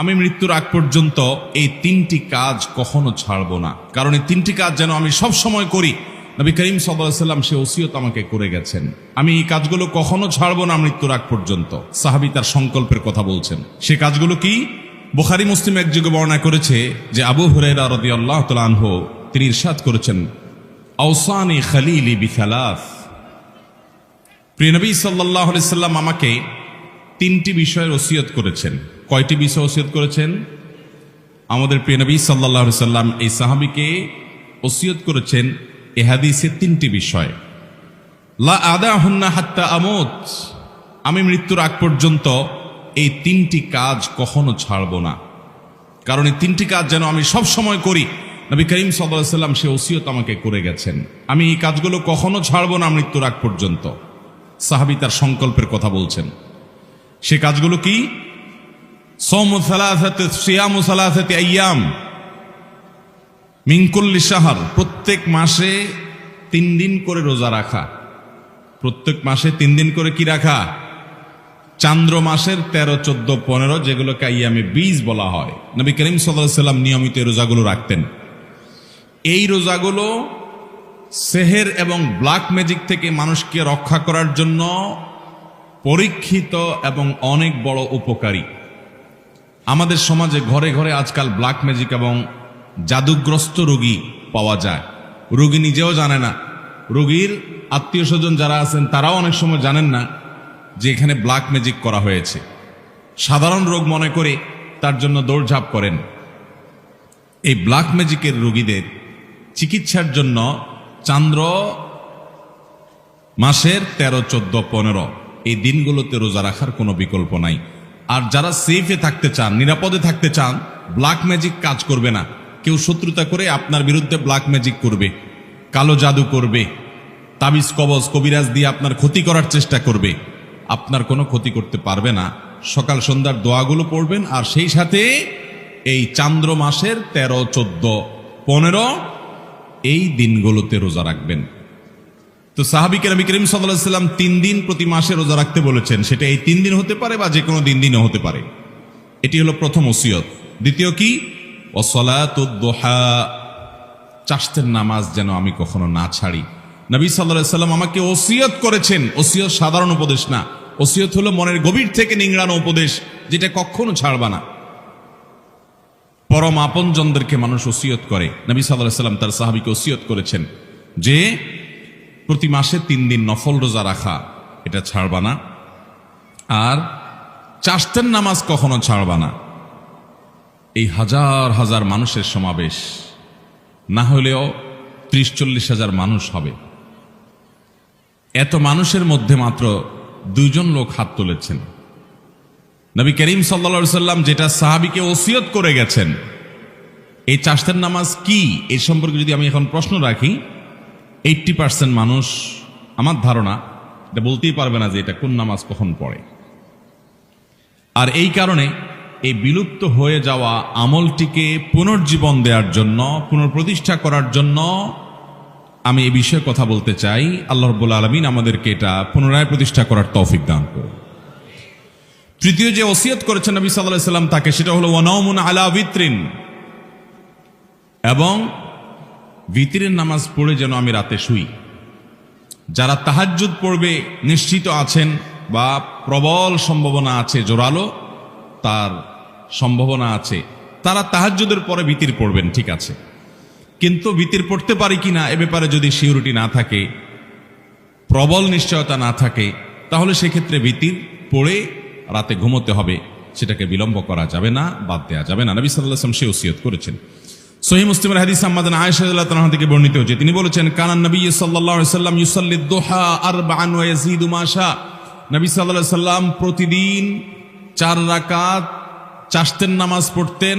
আমি মৃত্যুর আগ পর্যন্ত এই তিনটি কাজ কখনো ছাড়ব না। কারণ এই তিনটি কাজ যেন আমি সব সময় করি, নবী করিম সাল্লাম সে ওসিয়ত আমাকে করে গেছেন। আমি এই কাজগুলো কখনো ছাড়ব না মৃত্যুর আগ পর্যন্ত। সাহাবি তার সংকল্পের কথা বলছেন। সে কাজগুলো কি? বুখারি, মুসলিম এক যুগে বর্ণনা করেছে যে আবু হুরাইরা রদি আল্লাহ তালানহ তিনি ইরশাদ করেছেন আউসানি খালিলি বিখালাস প্রিয় নবী সাল্লাহ সাল্লাম আমাকে তিনটি বিষয়ের ওসিয়ত করেছেন। কয়টি বিষয় ওসিয়ত করেছেন? আমাদের প্রিয় নবী সাল্লাহ সাল্লাম এই সাহাবিকে ওসিয়ত করেছেন এ হাদিসে তিনটি বিষয়। লা আদা হন্না হাত্তা আমত। আমি মৃত্যুর আগ পর্যন্ত এই তিনটি কাজ কখনো ছাড়ব না। কারণ এই তিনটি কাজ যেন আমি সব সময় করি, নবী করিম সাল্লাহ সাল্লাম সে ওসিয়ত আমাকে করে গেছেন। আমি এই কাজগুলো কখনো ছাড়ব না মৃত্যুর আগ পর্যন্ত। সাহাবি তার সংকল্পের কথা বলছেন। সে কাজগুলো কি? মিঙ্কুল্লি সাহার প্রত্যেক মাসে তিন দিন করে রোজা রাখা। প্রত্যেক মাসে তিন দিন করে কি রাখা? চান্দ্র মাসের তেরো, চোদ্দ, পনেরো, যেগুলোকে আইয়ামে বীজ বলা হয়। নবী করিম সাল্লাম নিয়মিত রোজাগুলো রাখতেন। এই রোজাগুলো সেহের এবং ব্ল্যাক ম্যাজিক থেকে মানুষকে রক্ষা করার জন্য পরীক্ষিত এবং অনেক বড় উপকারী। আমাদের সমাজে ঘরে ঘরে আজকাল ব্ল্যাক ম্যাজিক এবং জাদুগ্রস্ত রোগী পাওয়া যায়। রোগী নিজেও জানে না। রোগীর আত্মীয় স্বজন যারা আছেন, তারাও অনেক সময় জানেন না যে এখানে ব্ল্যাক ম্যাজিক করা হয়েছে। সাধারণ রোগ মনে করে তার জন্য দৌড়ঝাঁপ করেন। এই ব্ল্যাক ম্যাজিকের রোগীদের চিকিৎসার জন্য চান্দ্র মাসের তেরো, চোদ্দ, পনেরো, এই দিনগুলোতে রোজা রাখার কোনো বিকল্প নাই। আর যারা সেফে থাকতে চান, নিরাপদে থাকতে চান ব্ল্যাক ম্যাজিক কাজ করবে না। কেউ শত্রুতা করে আপনার বিরুদ্ধে ব্ল্যাক ম্যাজিক করবে। কালো জাদু করবে। তাবিজ, কবজ, কবিরাজ দিয়ে আপনার ক্ষতি করার চেষ্টা করবে। আপনার কোনো ক্ষতি করতে পারবে না। সকাল সন্ধ্যার দোয়াগুলো পড়বেন আর সেই সাথে এই চান্দ্র মাসের তেরো, চোদ্দ, পনেরো, এই দিনগুলোতে রোজা রাখবেন। তো সাহাবিকে নবী করিম সাল্লাহ সাল্লাম তিন দিন প্রতি মাসে রোজা রাখতে বলেছেন, সেটা এই তিন দিন হতে পারে বা যে কোনো দিন দিনও হতে পারে। এটি হলো প্রথম ওসিয়ত। দ্বিতীয় কি? চাষতের নামাজ যেন আমি কখনো না ছাড়ি। নবী সাল্লাম আমাকে ওসিয়ত করেছেন। ওসিয়ত সাধারণ উপদেশ না। ওসিয়ত হলো মনের গভীর থেকে নিংড়ানো উপদেশ, যেটা কখনো ছাড়বা না। পরম আপনজনদেরকে মানুষ ওসিয়ত করে। নবী সাল্লাহ সাল্লাম তার সাহাবিকে ওসিয়ত করেছেন যে প্রতি মাসে তিন দিন নফল রোজা রাখা, এটা ছাড়বা না। আর চাষতের নামাজ কখনো ছাড়বা না। এই হাজার হাজার মানুষের সমাবেশ, না হলেও ত্রিশ চল্লিশ হাজার মানুষ হবে। এত মানুষের মধ্যে মাত্র দুইজন লোক হাত তুলেছেন। নবী করিম সাল্লা সাল্লাম যেটা সাহাবিকে ওসিয়ত করে গেছেন, এই চাষতের নামাজ কি এই সম্পর্কে যদি আমি এখন প্রশ্ন রাখি এইটটি পার্সেন্ট মানুষ, আমার ধারণা, এটা বলতেই পারবে না যে এটা কোন নামাজ কখন পড়ে। আর এই কারণে এই বিলুপ্ত হয়ে যাওয়া আমলটিকে পুনর্জীবন দেওয়ার জন্য, পুনঃপ্রতিষ্ঠা করার জন্য আমি এ বিষয়ে কথা বলতে চাই। আল্লাহ রব্বুল আলমিন আমাদেরকে এটা পুনরায় প্রতিষ্ঠা করার তৌফিক দান করুন। তৃতীয় যে ওসিয়ত করেছেন নবী সাল্লাহ সাল্লাম তাকে, সেটা হলো ওয়ানাউমুন আলা বিত্রিন এবং ভিতরের নামাজ পড়ে যেন আমি রাতে শুই। যারা তাহাজ্জুদ পড়বে, নিশ্চিত আছেন বা প্রবল সম্ভাবনা আছে জোরালো, তার সম্ভাবনা আছে। তারা তাহাজ্জুদের পরে ভিতির পড়বেন, ঠিক আছে। কিন্তু ভিতির পড়তে পারি কিনা, এ ব্যাপারে যদি সিউরিটি না থাকে, প্রবল নিশ্চয়তা না থাকে, তাহলে সেক্ষেত্রে ভিতির পড়ে রাতে ঘুমোতে হবে। সেটাকে বিলম্ব করা যাবে না, বাদ দেওয়া যাবে না। নবী সাল্লাহ সে ওসিয়ত করেছেন। সহি মুসলিমের হাদিস আহমদ আয়েশাল্লাহ থেকে বর্ণিত হচ্ছে তিনি বলেছেন কানান নবী সাল্লাম ইউসাল্লি দুহা আরবাআন ওয়া ইয়াজিদু নবী সাল্লাল্লাহু সাল্লাম প্রতিদিন চার রাকাত চাষতের নামাজ পড়তেন,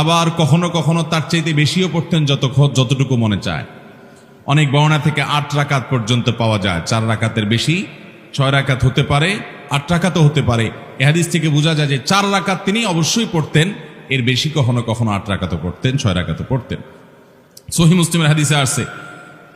আবার কখনো কখনো তার চাইতে বেশিও পড়তেন যত যতটুকু মনে চায়। অনেক বর্ণা থেকে আট রাকাত পর্যন্ত পাওয়া যায়। চার রাকাতের বেশি, ছয় রাকাত হতে পারে, আট রাকাতও হতে পারে। এ হাদিস থেকে বোঝা যায় যে চার রাকাত তিনি অবশ্যই পড়তেন। এর বেশি কখনো কখনো আট রাকাতও পড়তেন, ছয় রাকাতও পড়তেন। সহি মুসলিমের হাদিসে আসছে,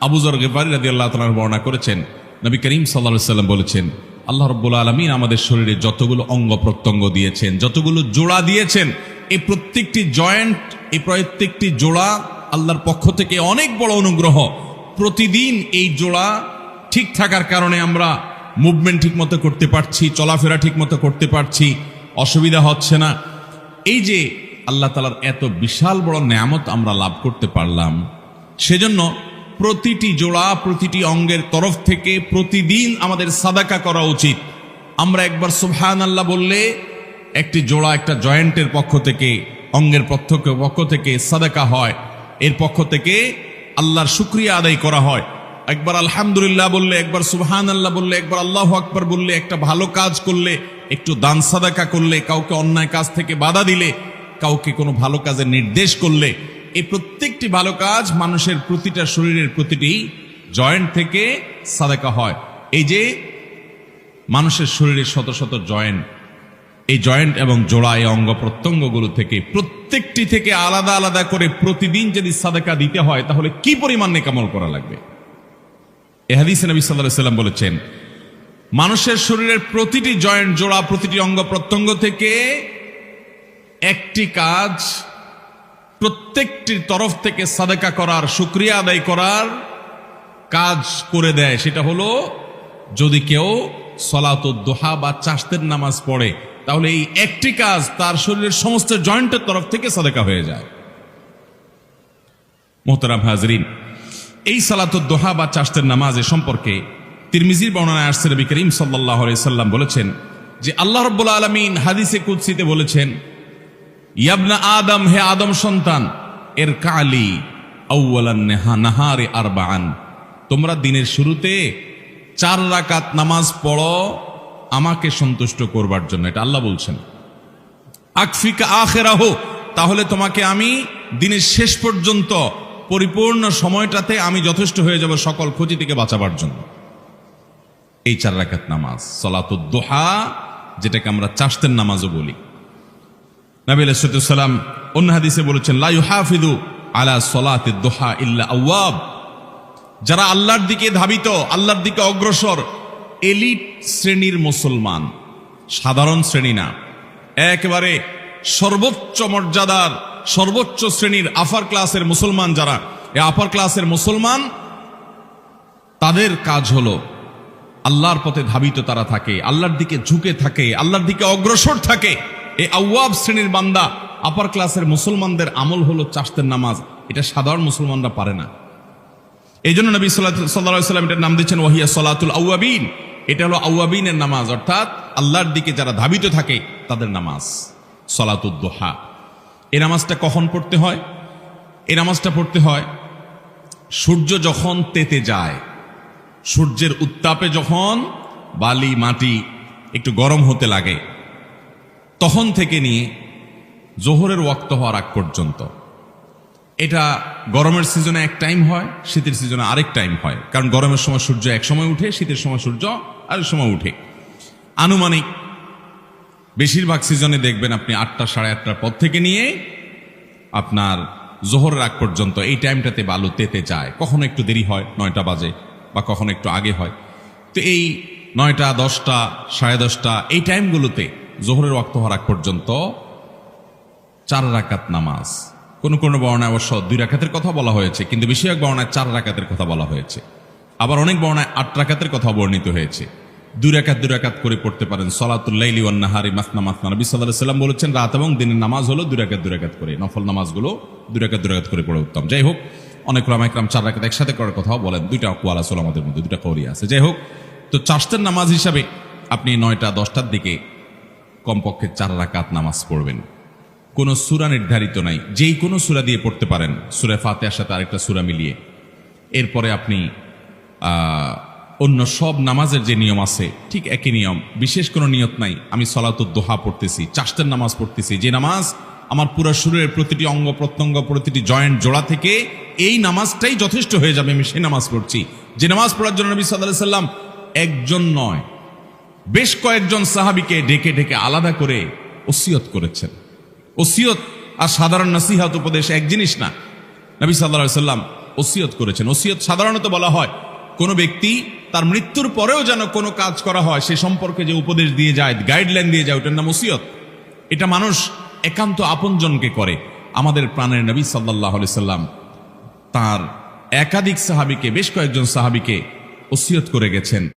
আবু জর গেফারি রাদি আল্লাহ তালার বর্ণনা করেছেন, নবী করিম সাল্লা সাল্লাম বলেছেন, আল্লাহ রব্বুল আলমিন আমাদের শরীরে যতগুলো অঙ্গ প্রত্যঙ্গ দিয়েছেন, যতগুলো জোড়া দিয়েছেন, এই প্রত্যেকটি জয়েন্ট, এই প্রত্যেকটি জোড়া আল্লাহর পক্ষ থেকে অনেক বড় অনুগ্রহ। প্রতিদিন এই জোড়া ঠিক থাকার কারণে আমরা মুভমেন্ট ঠিক মতো করতে পারছি, চলাফেরা ঠিক মতো করতে পারছি, অসুবিধা হচ্ছে না। এই যে আল্লাহ তালার এত বিশাল বড় নেয়ামত আমরা লাভ করতে পারলাম। সেজন্য প্রতিটি জোড়া, প্রতিটি অঙ্গের তরফ থেকে প্রতিদিন আমাদের সাদাকা করা উচিত। আমরা একবার সুবহান আল্লাহ বললে একটি জোড়া একটা জয়েন্টের পক্ষ থেকে, অঙ্গের পক্ষ পক্ষ থেকে সাদাকা হয়। এর পক্ষ থেকে আল্লাহর শুক্রিয়া আদায় করা হয়। একবার আলহামদুলিল্লাহ বললে, একবার সুবহান আল্লাহ বললে, একবার আল্লাহ আকবার বললে, একটা ভালো কাজ করলে, একটু দান সাদাকা করলে, কাউকে অন্যায় কাজ থেকে বাধা দিলে কাউকে কোনো ভালো কাজের নির্দেশ করলে এই প্রত্যেকটি ভালো কাজ মানুষের প্রতিটা শরীরের প্রতিটি জয়েন্ট থেকে সাদাকা হয়। এই যে মানুষের শরীরের শত শত জয়েন্ট, এই জয়েন্ট এবং জোড়া, এই অঙ্গ প্রত্যঙ্গগুলো থেকে প্রত্যেকটি থেকে আলাদা আলাদা করে প্রতিদিন যদি সাদাকা দিতে হয়, তাহলে কি পরিমাণ নেকামল করা লাগবে? এহাদিস নবী সাল্লাম বলেছেন, মানুষের শরীরের প্রতিটি জয়েন্ট, জোড়া, প্রতিটি অঙ্গ প্রত্যঙ্গ থেকে একটি কাজ প্রত্যেকটির তরফ থেকে সাদাকা করার, শুক্রিয়া আদায় করার কাজ করে দেয়। সেটা হলো, যদি কেউ সলাত দোহা বা চাষতের নামাজ পড়ে, তাহলে এই একটি কাজ তার শরীরের সমস্ত জয়েন্টের তরফ থেকে সাদাকা হয়ে যায়। মোহতারাম হাজরিন, এই সালাত দোহা বা চাষতের নামাজ এ সম্পর্কে তিরমিজির বর্ণনায় আসছে নবী করিম সাল্লাহ সাল্লাম বলেছেন যে, আল্লাহ রব্বুল আলমিন হাদিসে কুৎসিতে বলেছেন ইয়াবনা আদম, হে আদম সন্তান এর কালি নাহারে আরবান তোমরা দিনের শুরুতে চার রাকাত নামাজ পড়ো, আমাকে সন্তুষ্ট করবার জন্য। এটা আল্লাহ বলছেন। আকফিকা আখেরাহ, তাহলে তোমাকে আমি দিনের শেষ পর্যন্ত পরিপূর্ণ সময়টাতে আমি যথেষ্ট হয়ে যাব সকল ক্ষতি থেকে বাঁচাবার জন্য। এই চার রাকাত নামাজ সলাতুদ্দোহা যেটাকে আমরা চাষতের নামাজও বলি। নবী আলাইসালাম অন্য হাদিসে বলেছেন, লা হাফিদু আলা সলাতে দোহা ইল্লা আওয়াব। যারা আল্লাহর দিকে ধাবিত, আল্লাহর দিকে অগ্রসর, এলিট শ্রেণির মুসলমান, সাধারণ শ্রেণি না, একেবারে সর্বোচ্চ মর্যাদার, সর্বোচ্চ শ্রেণির আফার ক্লাসের মুসলমান যারা, এই আপার ক্লাসের মুসলমান, তাদের কাজ হলো, আল্লাহর পথে ধাবিত তারা থাকে, আল্লাহর দিকে ঝুঁকে থাকে, আল্লাহর দিকে অগ্রসর থাকে। এই আউয়াব শ্রেণির বান্দা আপার ক্লাসের মুসলমানদের আমল হলো চাষতের নামাজ। এটা সাধারণ মুসলমানরা পারে না। এই জন্য নবী সাল্লাহ সাল্লাম এটার নাম দিচ্ছেন, ওয়াহিয়া সলাতুল আউয়াবিন। এটা হলো আউয়াবিনের নামাজ, অর্থাৎ আল্লাহর দিকে যারা ধাবিত থাকে, তাদের নামাজ সলাতুদ্দোহা এই নামাজটা কখন পড়তে হয়? এই নামাজটা পড়তে হয় সূর্য যখন তেতে যায়, সূর্যের উত্তাপে যখন বালি, মাটি একটু গরম হতে লাগে তখন থেকে নিয়ে জোহরের ওয়াক্ত হওয়ার আগ পর্যন্ত। এটা গরমের সিজনে এক টাইম হয়, শীতের সিজনে আরেক টাইম হয়। কারণ গরমের সময় সূর্য এক সময় উঠে, শীতের সময় সূর্য আরেক সময় উঠে। আনুমানিক বেশিরভাগ সিজনে দেখবেন আপনি আটটা সাড়ে আটটার পর থেকে নিয়ে আপনার জোহরের আগ পর্যন্ত এই টাইমটাতে বালু তেতে যায়। কখনো একটু দেরি হয়, নয়টা বাজে বা কখনো একটু আগে হয়। তো এই নয়টা, দশটা, সাড়ে দশটা এই টাইমগুলোতে জোহরের ওয়াক্ত হওয়ার পর্যন্ত চার রাকাত নামাজ। কোন কোন বর্ণায় অবশ্য দুই রাকাতের কথা বলা হয়েছে, কিন্তু বেশিরভাগ বর্ণায় চার রাকাতের কথা বলা হয়েছে। আবার অনেক বর্ণায় আট রাকাতের কথা বর্ণিত হয়েছে। দুই রাকাত দুই রাকাত করে পড়তে পারেন সলাতুল্লাইলি ওয়ান্নাহারি মাসনা মাসনা। নবী সাল্লাহ সাল্লাম বলেছেন, রাত এবং দিনের নামাজ হলো দুই রাকাত দুই রাকাত করে। নফল নামাজগুলো দুই রাকাত দুই রাকাত করে পড়ে উত্তম। যাই হোক, অনেক রামাইকরাম চার রাকাত একসাথে করার কথাও বলেন। দুইটা কোয়াল আছে আমাদের মধ্যে, দুইটা কৌরি আছে। যাই হোক, তো চাষতের নামাজ হিসাবে আপনি নয়টা, দশটার দিকে কমপক্ষে চার রাকাত নামাজ পড়বেন। কোনো সুরা নির্ধারিত নাই। যেই কোনো সুরা দিয়ে পড়তে পারেন। সুরে ফাতেহার সাথে আরেকটা সুরা মিলিয়ে। এরপরে আপনি অন্য সব নামাজের যে নিয়ম আছে, ঠিক একই নিয়ম। বিশেষ কোনো নিয়ত নাই। আমি সলাতুর দোহা পড়তেছি চাষতের নামাজ পড়তেছি। যে নামাজ আমার পুরো শরীরের প্রতিটি অঙ্গ, প্রত্যঙ্গ, প্রতিটি জয়েন্ট জোড়া থেকে এই নামাজটাই যথেষ্ট হয়ে যাবে। আমি সেই নামাজ পড়ছি। যে নামাজ পড়ার জন্য নবী সাল্লাহ সাল্লাম একজন নয়। বেশ কয়েকজন সাহাবিকে ডেকে ডেকে আলাদা করে ওসিয়ত করেছেন। ওসিয়ত আর সাধারণ নসিহাত উপদেশ এক জিনিস না। নবী সাল্লাহ সাল্লাম ওসিয়ত করেছেন। ওসিয়ত সাধারণত বলা হয়, কোনো ব্যক্তি তার মৃত্যুর পরেও যেন কোনো কাজ করা হয়, সে সম্পর্কে যে উপদেশ দিয়ে যায়, গাইডলাইন দিয়ে যায়, ওটার নাম ওসিয়ত। এটা মানুষ একান্ত আপনজনকে করে। আমাদের প্রাণের নবী সাল্লাহ সাল্লাম তার একাধিক সাহাবিকে, বেশ কয়েকজন সাহাবিকে ওসিয়ত করে গেছেন।